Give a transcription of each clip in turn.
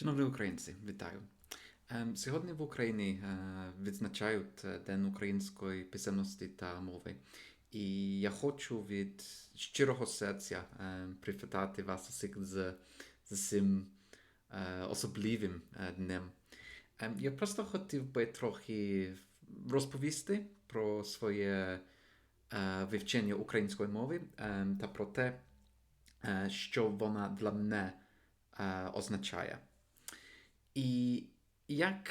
Шановні українці, вітаю. Ем, Сьогодні в Україні е, відзначають е, День української писемності та мови. І я хочу від щирого серця е, привітати вас усіх з, з цим особливим днем. Ем, Я просто хотів би трохи розповісти про своє вивчення української мови ем, та про те, що вона для мене означає. І як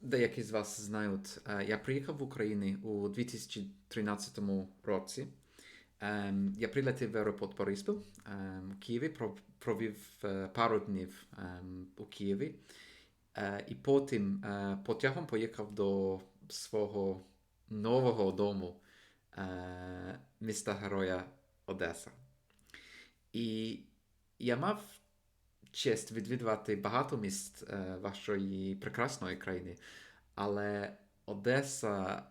деякі з вас знають, е, я приїхав в Україну у 2013 році. Ем, Я прилетів в аеропорт Бориспіль ем, у Києві, провів е, пару днів ем, у Києві. Е, І потім е, потягом поїхав до свого нового дому е, міста Героя Одеса. І я мав честь відвідувати багато міст е, вашої прекрасної країни, але Одеса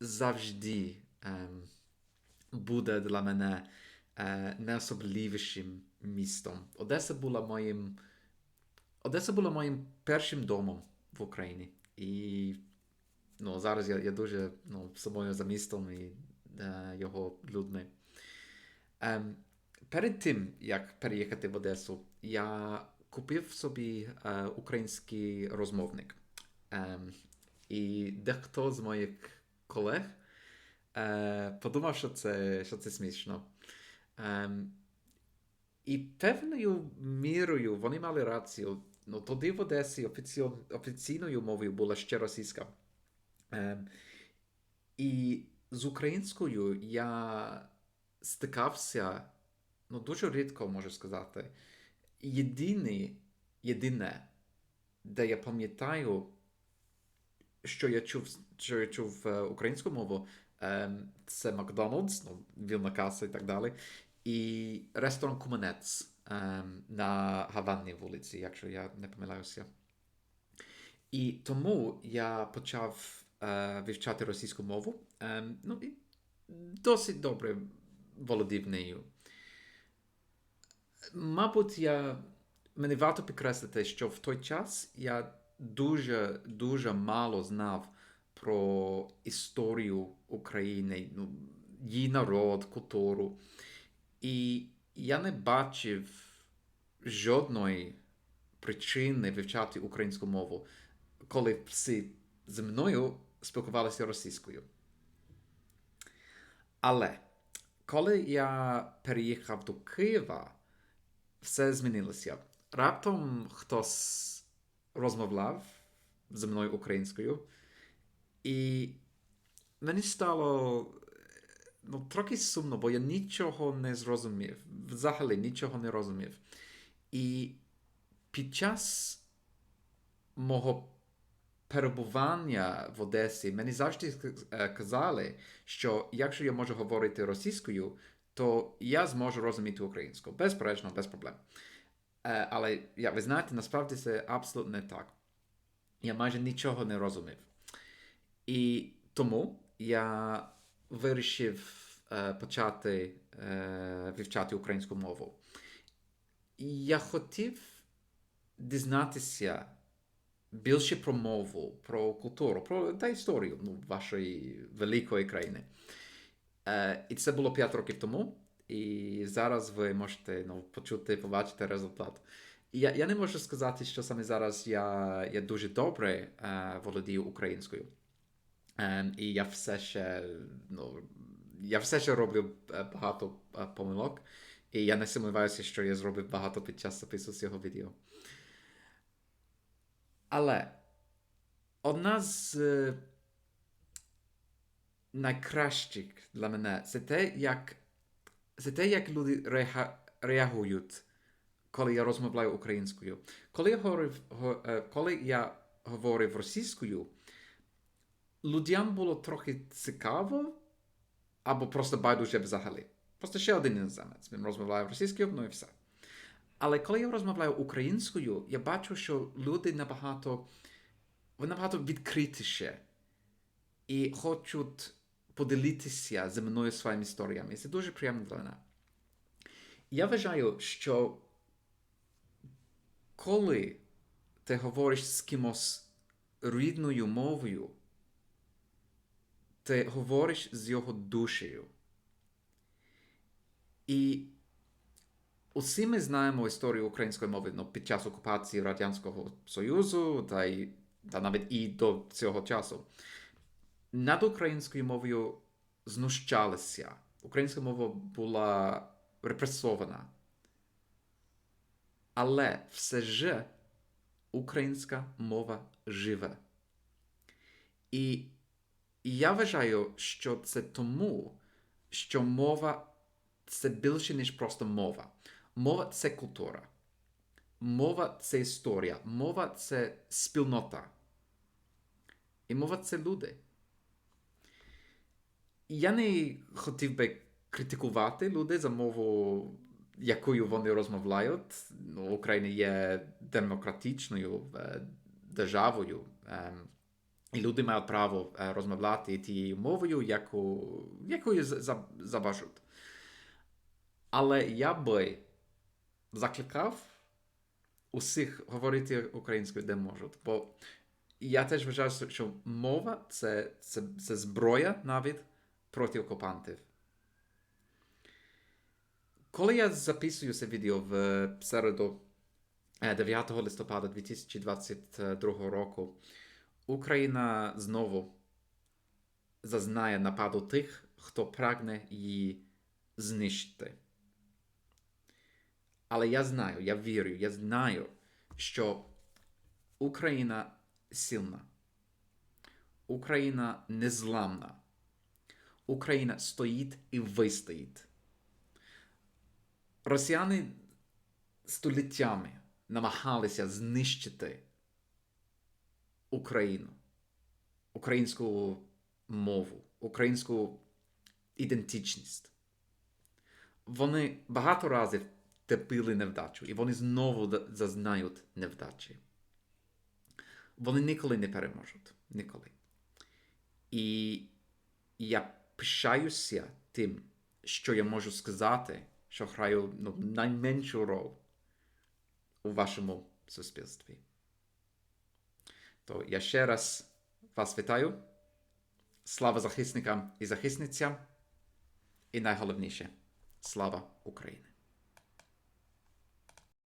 завжди ем, буде для мене е, найособливішим містом. Одеса була моїм Одеса була моїм першим домом в Україні. І ну, зараз я, я дуже ну, сумую за містом і е, його людьми. Ем, перед тим, як переїхати в Одесу, я купив собі е, український розмовник. Ем, і дехто з моїх колег е, подумав, що це, що це смішно. Ем, і певною мірою вони мали рацію. Ну, тоді в Одесі офіційно, офіційною мовою була ще російська. Ем, і з українською я стикався, ну, дуже рідко можу сказати. Єдине, єдине, де я пам'ятаю, що я чув, що я чув е, українську мову, ем, це Макдональдс, ну, вільна каса і так далі, і ресторан Куманець ем, на Гаванній вулиці, якщо я не помиляюся. І тому я почав е, вивчати російську мову. Ем, ну, і досить добре володів нею. Мабуть, я мені варто підкреслити, що в той час я дуже дуже мало знав про історію України, ну, її народ, культуру. І я не бачив жодної причини вивчати українську мову, коли всі зі мною спілкувалися російською. Але коли я переїхав до Києва, все змінилося. Раптом хтось розмовляв зі мною українською, і мені стало ну, трохи сумно, бо я нічого не зрозумів. Взагалі нічого не розумів. І під час мого перебування в Одесі мені завжди е, казали, що якщо я можу говорити російською, то я зможу розуміти українську. Безперечно, без проблем. Е, Але, як ви знаєте, насправді це абсолютно не так. Я майже нічого не розумів. І тому я вирішив е, почати е, вивчати українську мову. Я хотів дізнатися більше про мову, про культуру, про та історію ну, вашої великої країни. Е, і це було 5 років тому. І зараз ви можете ну, почути, побачити результат. Я, я не можу сказати, що саме зараз я, я дуже добре е, володію українською. Е, і я все ще, ну, я все ще роблю е, багато е, помилок. І я не сумніваюся, що я зробив багато під час запису цього відео. Але одна з найкращих для мене це те, як, це те, як люди реага- реагують, коли я розмовляю українською. Коли я говорив, е, коли я говорив російською, людям було трохи цікаво, або просто байдуже взагалі. Просто ще один іноземець. Він розмовляє російською, ну і все. Але коли я розмовляю українською, я бачу, що люди набагато, вони набагато відкритіше і хочуть поділитися зі мною своїми історіями. Це дуже приємно для мене. Я вважаю, що коли ти говориш з кимось рідною мовою, ти говориш з його душею. І усі ми знаємо історію української мови ну, під час окупації Радянського Союзу та, й, та навіть і до цього часу. Над українською мовою знущалися. Українська мова була репресована. Але все ж українська мова живе. І я вважаю, що це тому, що мова це більше, ніж просто мова. Мова це культура. Мова це історія. Мова це спільнота. І мова це люди. Я не хотів би критикувати людей за мову, якою вони розмовляють. Ну, Україна є демократичною е, державою. Е, і люди мають право е, розмовляти тією мовою, яку, якою за- за- забажуть. Але я би закликав усіх говорити українською, де можуть. Бо я теж вважаю, що мова це, це, це зброя навіть проти окупантів. Коли я записую це відео в середу е, 9 листопада 2022 року, Україна знову зазнає нападу тих, хто прагне її знищити. Але я знаю, я вірю, я знаю, що Україна сильна, Україна незламна, Україна стоїть і вистоїть. Росіяни століттями намагалися знищити Україну, українську мову, українську ідентичність. Вони багато разів терпіли невдачу, і вони знову зазнають невдачі. Вони ніколи не переможуть. Ніколи. І я пишаюся тим, що я можу сказати, що граю ну, найменшу роль у вашому суспільстві. То я ще раз вас вітаю. Слава захисникам і захисницям. І найголовніше слава Україні!